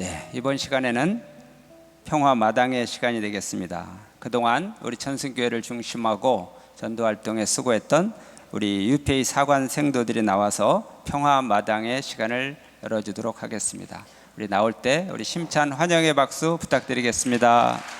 네, 이번 시간에는 평화 마당의 시간이 되겠습니다. 그동안 우리 천승교회를 중심하고 전도 활동에 수고했던 우리 유페이 사관 생도들이 나와서 평화 마당의 시간을 열어주도록 하겠습니다. 우리 나올 때 우리 심찬 환영의 박수 부탁드리겠습니다.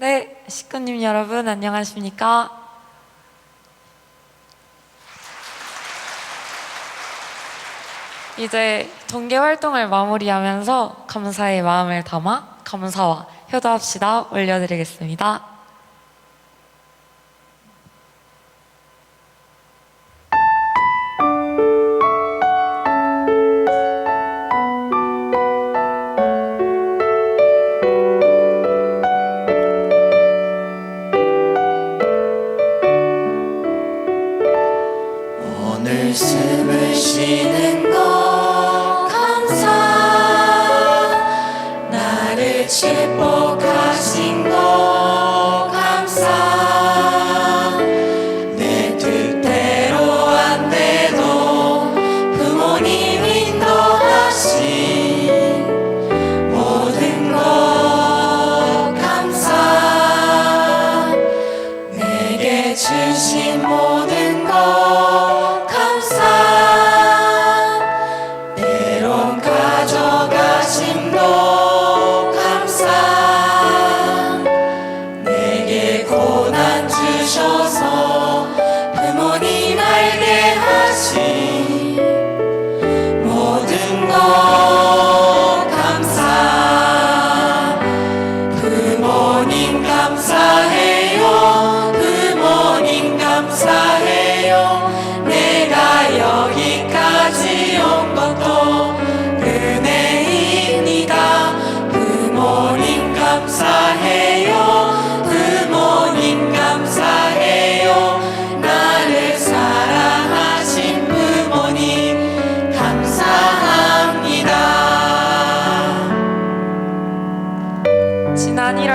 네, 식구님 여러분 안녕하십니까? 이제 동계 활동을 마무리하면서 감사의 마음을 담아 감사와 효도합시다 올려드리겠습니다. 주신 모든 것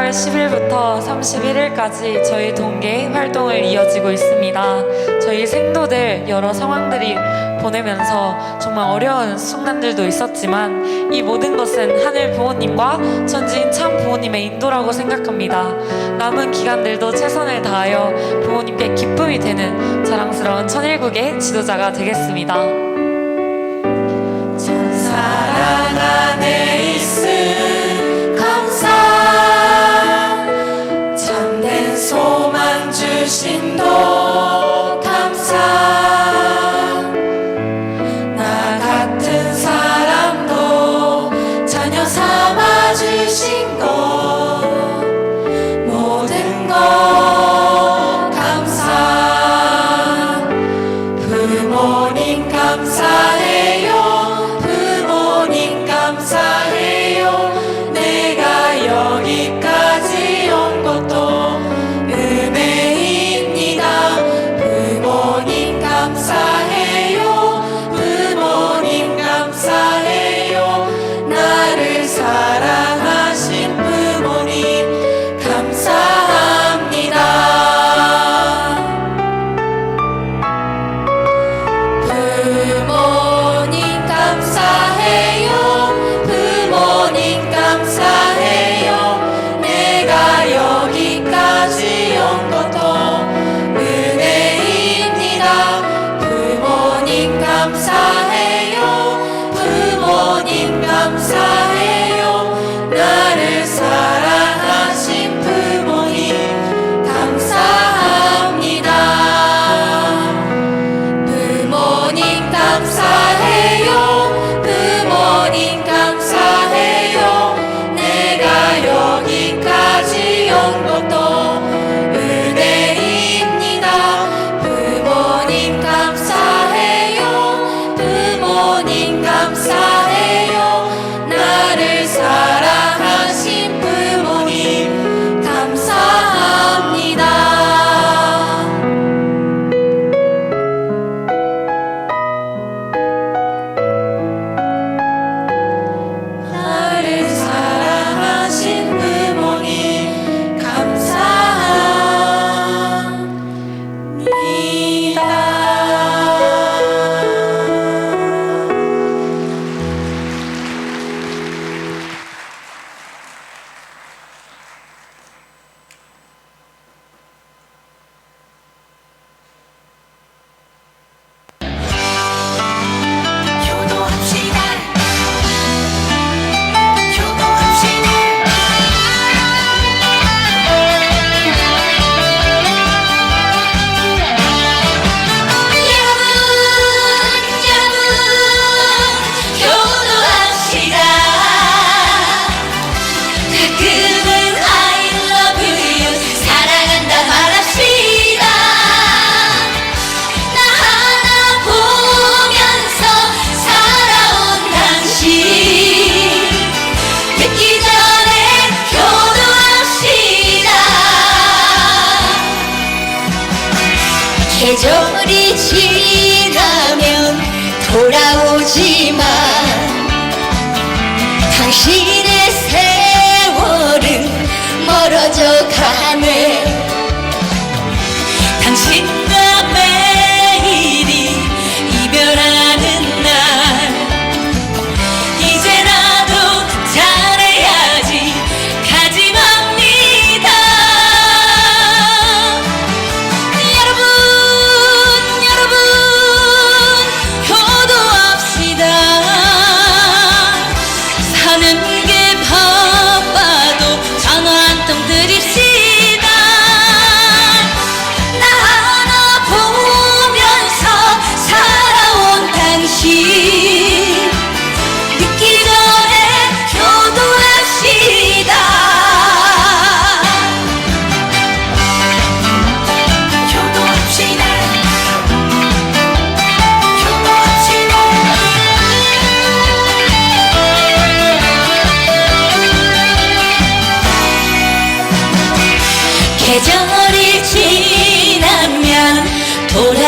10월 10일부터 31일까지 저희 동계 활동을 이어지고 있습니다. 저희 생도들 여러 상황들이 보내면서 정말 어려운 순간들도 있었지만 이 모든 것은 하늘 부모님과 전지인 참 부모님의 인도라고 생각합니다. 남은 기간들도 최선을 다하여 부모님께 기쁨이 되는 자랑스러운 천일국의 지도자가 되겠습니다. 전 사랑 안에 부 계절이 지나면 돌아오지만 당신의 세월은 멀어져 가네. Por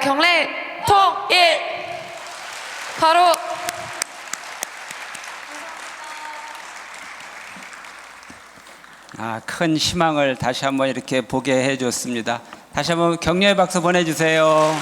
경례 통일. 바로 아, 큰 희망을 다시 한번 이렇게 보게 해줬습니다. 다시 한번 격려의 박수 보내주세요.